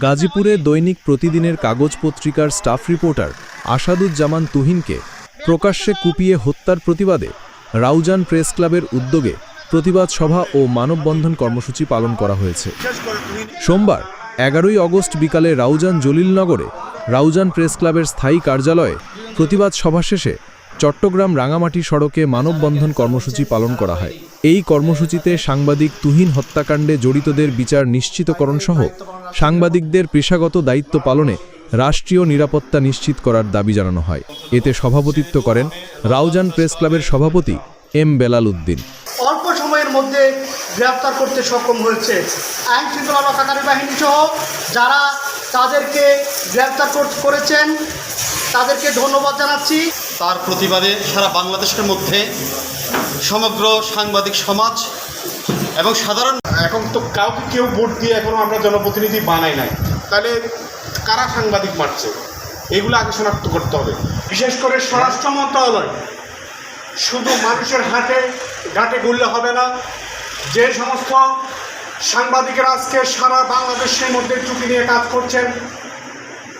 গাজীপুরে দৈনিক প্রতিদিনের কাগজ পত্রিকার স্টাফ রিপোর্টার আসাদুজ্জামান তুহিনকে প্রকাশ্যে কুপিয়ে হত্যার প্রতিবাদে রাউজান প্রেস ক্লাবের উদ্যোগে প্রতিবাদ সভা ও মানববন্ধন কর্মসূচি পালন করা হয়েছে। সোমবার, এগারোই অগস্ট বিকালে রাউজান জলিলনগরে রাউজান প্রেস ক্লাবের স্থায়ী কার্যালয়ে প্রতিবাদ সভা শেষে চট্টগ্রাম রাঙামাটি সড়কে মানববন্ধন কর্মসূচি পালন করা হয়। এই কর্মসূচিতে সাংবাদিক তুহিন হত্যাকাণ্ডে জড়িতদের বিচার নিশ্চিতকরণ সহ সাংবাদিকদের পেশাগত দায়িত্ব পালনে রাষ্ট্রীয় নিরাপত্তা নিশ্চিত করার দাবি জানানো হয়। এতে সভাপতিত্ব করেন রাউজান প্রেস ক্লাবের সভাপতি এম বেলাল উদ্দিন। অল্প সময়ের মধ্যে গ্রেপ্তার করতে সক্ষম হয়েছে আইন শৃঙ্খলা রক্ষাকারী বাহিনী সহ যারা তাদেরকে গ্রেপ্তার কর- করেছেন, তাদেরকে ধন্যবাদ জানাচ্ছি। তার প্রতিবাদে সারা বাংলাদেশের মধ্যে সমগ্র সাংবাদিক সমাজ এবং সাধারণ এখন তো কাউকে কেউ ভোট দিয়ে এখনও আমরা জনপ্রতিনিধি বানাই নাই। তাহলে কারা সাংবাদিক মারছে? এগুলো আগে শনাক্ত করতে হবে। বিশেষ করে স্বরাষ্ট্র মন্ত্রণালয়। শুধু মানুষের হাতে ঘাটে ঘুরলে হবে না, যে সমস্ত সাংবাদিকেরা আজকে সারা বাংলাদেশের মধ্যে চুক্তি নিয়ে কাজ করছেন,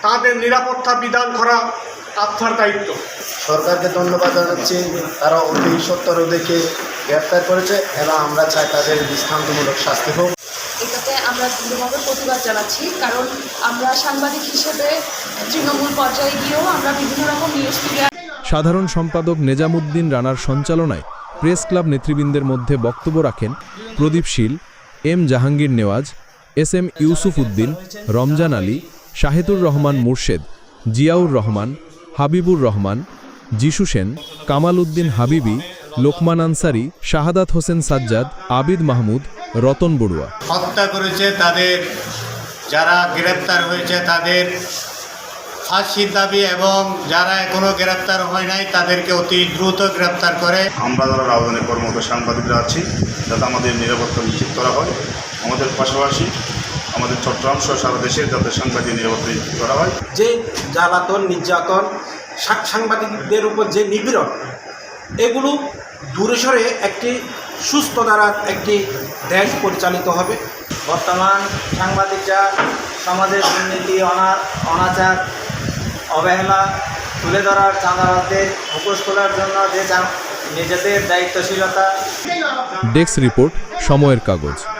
তাদের নিরাপত্তা বিধান করা আপনার দায়িত্ব। সরকারকে ধন্যবাদ জানাচ্ছি। তারা অতি সত্তর দেখে গ্রেপ্তার করেছে। এবং আমরা চাই তাদের দৃষ্টান্তমূলক শাস্তি হোক। এটাতে আমরা দৃঢ়ভাবে প্রতিবাদ জানাচ্ছি কারণ আমরা সাংবাদিক হিসেবে তৃণমূল পর্যায়ে গিয়েও আমরা বিভিন্ন রকম নিউজ মিডিয়া সাধারণ সম্পাদক নেজামুদ্দিন রানার সঞ্চালনায় প্রেস ক্লাব নেতৃবৃন্দের মধ্যে বক্তব্য রাখেন Pradip Shil M Jahangir Newaz S M Yusuf Uddin Ramzan Ali Shahedur Rahman Murshed Ziaur Rahman Habibur Rahman Jishu Sen Kamal Uddin হাবিবি লোকমান আনসারি শাহাদাত হোসেন সাজ্জাদ আবিদ মাহমুদ রতন বড়ুয়া। হত্যা করেছে তাদের যারা গ্রেপ্তার হয়েছে তাদের। ফাঁসির দাবি এবং যারা এখনও গ্রেপ্তার হয় নাই তাদেরকে অতি দ্রুত গ্রেপ্তার করে। আমরা যারা রাজধানী কর্মরত সাংবাদিকরা আছি যাতে আমাদের নিরাপত্তা নিশ্চিত করা হয় আমাদের পাশাপাশি আমাদের চট্টগ্রাম সহ সারা দেশের যাতে সাংবাদিক নিরাপত্তা নিশ্চিত করা হয়। যে জ্বালাতন নির্যাতন সাংবাদিকদের উপর যে নিপীড়ন এগুলো দূরে সরে একটি সুস্থ দ্বারা একটি দেশ পরিচালিত হবে। বর্তমান সাংবাদিকরা সমাজের দুর্নীতি অনা অনাচার অবহেলা তুলে ধরার চাঁদাবাদদের মুখোশ খোলার জন্য যে চা- নিজেদের দায়িত্বশীলতা ডেস্ক রিপোর্ট সময়ের কাগজ।